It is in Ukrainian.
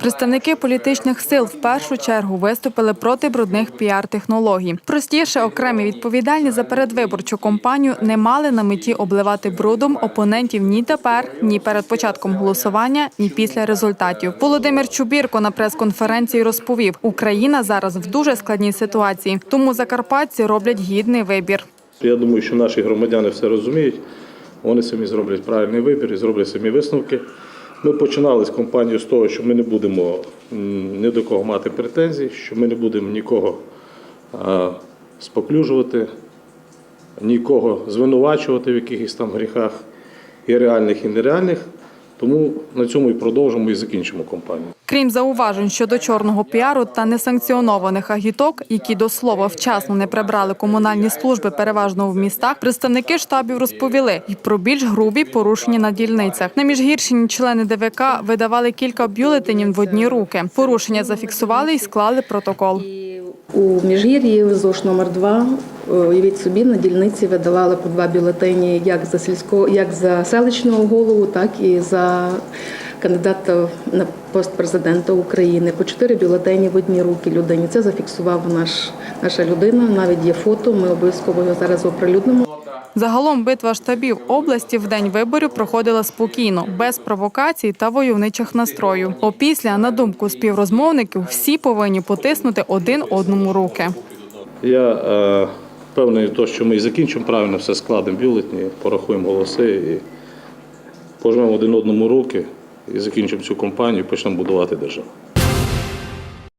Представники політичних сил в першу чергу виступили проти брудних піар-технологій. Простіше, окремі відповідальні за передвиборчу кампанію не мали на меті обливати брудом опонентів ні тепер, ні перед початком голосування, ні після результатів. Володимир Чубірко на прес-конференції розповів: Україна зараз в дуже складній ситуації, тому закарпатці роблять гідний вибір. Я думаю, що наші громадяни все розуміють. Вони самі зроблять правильний вибір і зроблять самі висновки. Ми починали з компанії з того, що ми не будемо ні до кого мати претензій, що ми не будемо нікого споклюжувати, нікого звинувачувати в якихось там гріхах і реальних, і нереальних. Тому на цьому і продовжимо і закінчимо компанію. Крім зауважень щодо чорного піару та несанкціонованих агіток, які до слова вчасно не прибрали комунальні служби, переважно в містах, представники штабів розповіли і про більш грубі порушення на дільницях. На міжгірщині члени ДВК видавали кілька бюлетенів в одні руки. Порушення зафіксували і склали протокол. У Міжгір'ї ЗОШ номер 2 уявіть собі, на дільниці видавали по два бюлетені як за сільського, як за селищного голову, так і за кандидата на пост президента України. По чотири бюлетені в одні руки людині. Це зафіксував наш наша людина. Навіть є фото. Ми обов'язково його зараз оприлюднимо. Загалом битва штабів області в день виборів проходила спокійно, без провокацій та войовничих настрою. Опісля, на думку співрозмовників, всі повинні потиснути один одному руки. Я е, впевнений, в тому, що ми і закінчимо правильно, все складемо бюлетні, порахуємо голоси і пожмемо один одному руки і закінчимо цю кампанію, почнемо будувати державу.